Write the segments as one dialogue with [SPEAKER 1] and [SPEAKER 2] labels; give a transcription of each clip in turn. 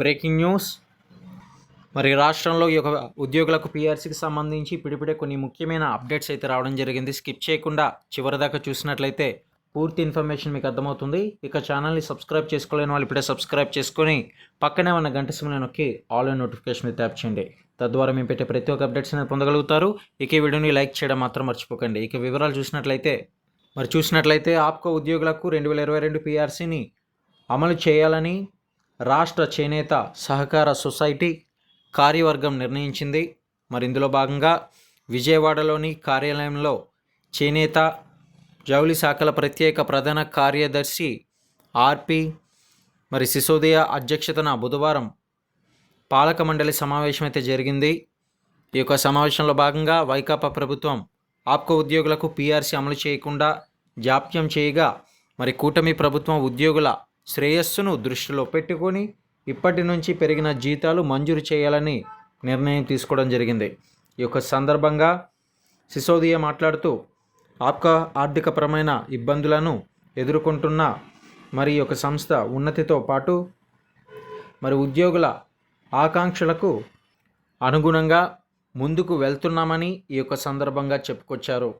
[SPEAKER 1] Breaking news. మరి రాష్ట్రంలో ఈ యొక్క ఉద్యోగులకు పీఆర్సీకి సంబంధించి ఇప్పుడిప్పుడే కొన్ని ముఖ్యమైన అప్డేట్స్ అయితే రావడం జరిగింది. స్కిప్ చేయకుండా చివరిదాకా చూసినట్లయితే పూర్తి ఇన్ఫర్మేషన్ మీకు అర్థమవుతుంది. ఇక ఛానల్ని సబ్స్క్రైబ్ చేసుకోలేని వాళ్ళు ఇప్పుడే సబ్స్క్రైబ్ చేసుకొని పక్కనే ఉన్న గంట సిమ్ని నొక్కి ఆన్లైన్ నోటిఫికేషన్ నోటిఫికేషన్ ట్యాప్ చేయండి. తద్వారా మేము పెట్టే ప్రతి ఒక్క అప్డేట్స్ అనేది పొందగలుగుతారు. ఇక ఈ వీడియోని లైక్ చేయడం మాత్రం మర్చిపోకండి. ఇక వివరాలు చూసినట్లయితే మరి చూసినట్లయితే ఆప్కో ఉద్యోగులకు రెండు వేల ఇరవై రెండు పీఆర్సీని అమలు చేయాలని రాష్ట్ర చేనేత సహకార సొసైటీ కార్యవర్గం నిర్ణయించింది. మరి ఇందులో భాగంగా విజయవాడలోని కార్యాలయంలో చేనేత జౌలి శాఖల ప్రత్యేక ప్రధాన కార్యదర్శి ఆర్పి మరి సిసోదియా అధ్యక్షతన బుధవారం పాలక మండలి సమావేశం అయితే జరిగింది. ఈ యొక్క సమావేశంలో భాగంగా వైకాపా ప్రభుత్వం ఆప్కో ఉద్యోగులకు పీఆర్సీ అమలు చేయకుండా జాప్యం చేయగా మరి కూటమి ప్రభుత్వం ఉద్యోగుల శ్రేయస్సును దృష్టిలో పెట్టుకొని ఇప్పటి నుంచి పెరిగిన జీతాలు మంజూరు చేయాలని నిర్ణయం తీసుకోవడం జరిగింది. ఈ యొక్క సందర్భంగా సిసోదియా మాట్లాడుతూ ఆప్కా ఆర్థికపరమైన ఇబ్బందులను ఎదుర్కొంటున్న మరి ఒక యొక్క సంస్థ ఉన్నతితో పాటు మరి ఉద్యోగుల ఆకాంక్షలకు అనుగుణంగా ముందుకు వెళ్తున్నామని ఈ యొక్క సందర్భంగా చెప్పుకొచ్చారు.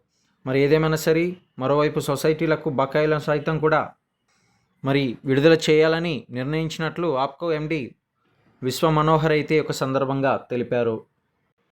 [SPEAKER 1] మరి ఏదేమైనా సరే మరోవైపు సొసైటీలకు బకాయిలను సైతం కూడా మరి విడుదల చేయాలని నిర్ణయించినట్లు ఆప్కో ఎండి విశ్వ మనోహర్ అయితే ఒక సందర్భంగా తెలిపారు.